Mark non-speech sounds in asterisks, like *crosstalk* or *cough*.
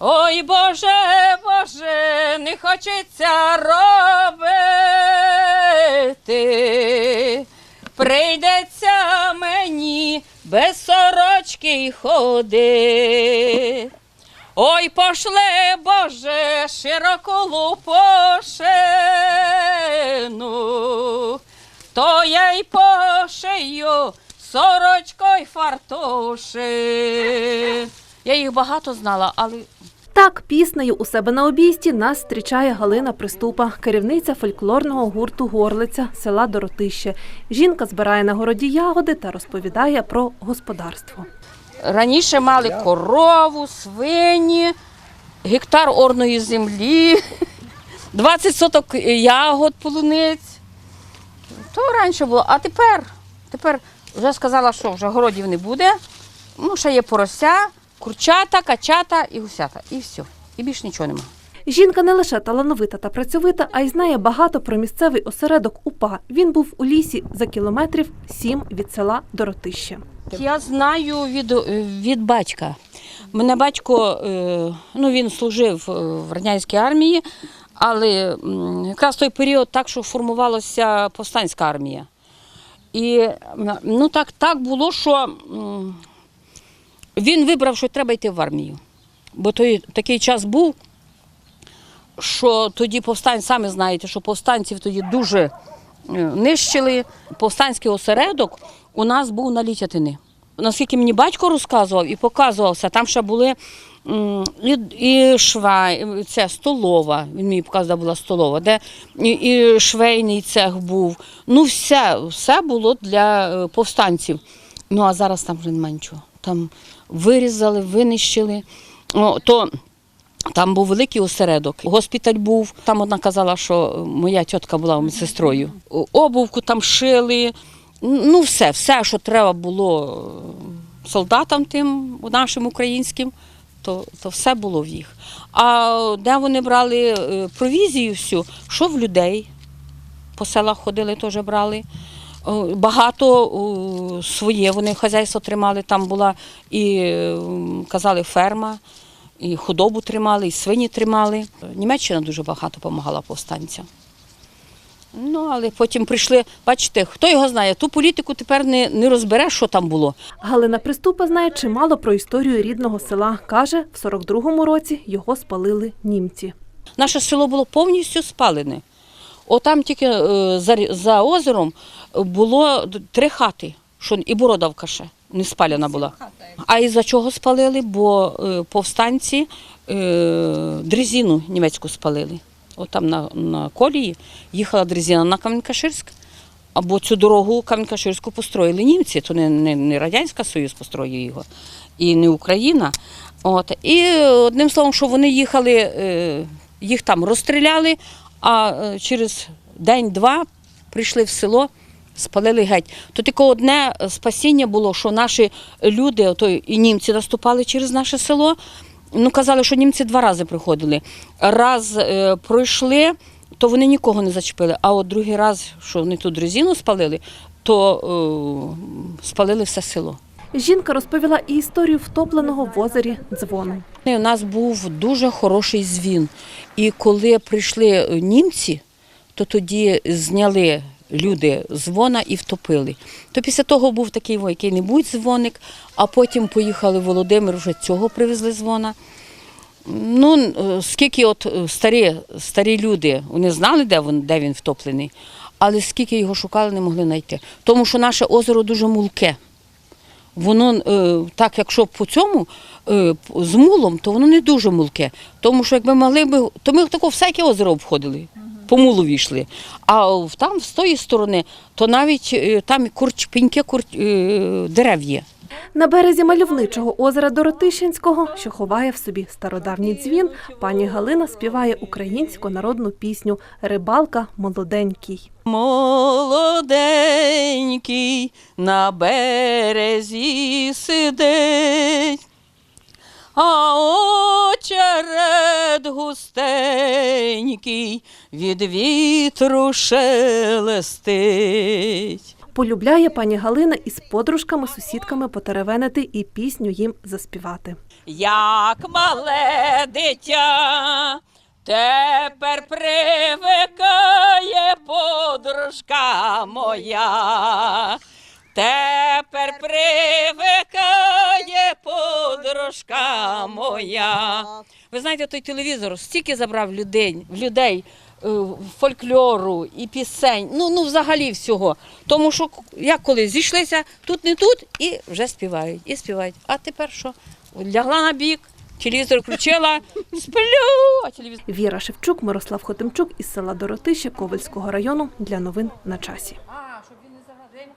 Ой Боже, Боже, не хочеться робити. Прийдеться мені без сорочки й ходи. Ой, пошле, Боже, широку лупошину, то я й пошию сорочко й фартуши. Я їх багато знала, але Так, піснею у себе на обійсті нас зустрічає Галина Приступа, керівниця фольклорного гурту Горлиця села Доротище. Жінка збирає на городі ягоди та розповідає про господарство. раніше мали корову, свині, гектар орної землі, *laughs* 20 соток ягод полуниць. То раніше було. А тепер, тепер вже сказала, що вже городів не буде. Ну, ще є порося, курчата, качата і гусята. І все. І більше нічого нема. Жінка не лише талановита та працьовита, а й знає багато про місцевий осередок УПА. Він був у лісі за кілометрів сім від села Доротище. Я знаю від, від батька. Мене батько, е, ну він служив е, в радянській армії, але якраз той період так, що формувалася повстанська армія. І ну, так, так було, що він вибрав, що треба йти в армію. Бо той, такий час був, що тоді повстанці, самі знаєте, що повстанців тоді дуже е, нищили. Повстанський осередок у нас був на Літятини. Наскільки мені батько розказував і показувався, там ще були і, і шва, і це столова. Він мені показував, була столова, де і, і швейний цех був. Ну, все, все було для е, повстанців. Ну а зараз там вже немає нічого. Там вирізали, винищили. То там був великий осередок. Госпіталь був. Там одна казала, що моя тітка була медсестрою. Обувку там шили. Ну, все, все, що треба було е, солдатам тим нашим українським, то, то все було в їх. А де вони брали е, провізію всю, що в людей по селах ходили, теж брали. О, Багато своє вони хазяйство тримали. Там була і е, казали ферма, і худобу тримали, і свині тримали. Німеччина дуже багато допомагала повстанцям. Ну, але потім прийшли, бачите, хто його знає, ту політику тепер не, не розбереш, що там було. Галина Приступа знає чимало про історію рідного села. Каже, в 42-му році його спалили німці. Наше село було повністю спалене. Отам тільки е, за, за озером було три хати, що і Бородавка ще не спалена була. А із-за чого спалили? Бо е, повстанці е, дрезину німецьку спалили. От там на, на колії їхала дрезина на Кам'янкаширськ, або цю дорогу Кам'янкаширську построїли німці, то не, не, не Радянська Союз построїв його, і не Україна. От. І одним словом, що вони їхали, їх там розстріляли, а е, через день-два прийшли в село, спалили геть. То тільки одне спасіння було, що наші люди, ото і німці наступали через наше село. Ну, казали, що німці два рази приходили. Раз е, пройшли, то вони нікого не зачепили. А от другий раз, що вони тут резину спалили, то е, спалили все село. Жінка розповіла і історію втопленого в озері дзвону. У нас був дуже хороший дзвін. І коли прийшли німці, то тоді зняли люди дзвона і втопили. То після того був такий який-небудь дзвоник, а потім поїхали в Володимир, вже цього привезли дзвона. Ну, е, скільки от е, старі, старі люди, вони знали, де він, де він втоплений, але скільки його шукали, не могли знайти. Тому що наше озеро дуже мулке. Воно е, так, якщо по цьому е, з мулом, то воно не дуже мулке. Тому що якби могли би, то ми тако всяке озеро обходили, по мулу війшли. А там з тої сторони, то навіть е, там курч, піньке. На березі мальовничого озера Доротищенського, що ховає в собі стародавній дзвін, пані Галина співає українську народну пісню Рибалка молоденький. Молоденький на березі сидить, а очеред густенький від вітру шелестить. Полюбляє пані Галина із подружками, сусідками потеревенити і пісню їм заспівати. як мале дитя. Тепер привикає подружка моя. Тепер привикає подружка моя. Ви знаєте, той телевізор стільки забрав людей, людей фольклору і пісень, ну, ну взагалі всього. Тому що як коли зійшлися тут не тут і вже співають, і співають. А тепер що? Лягла на бік, телевізор включила, *laughs* сплю, а телевізор. Віра Шевчук, Мирослав Хотимчук із села Доротище Ковальського району для новин на часі.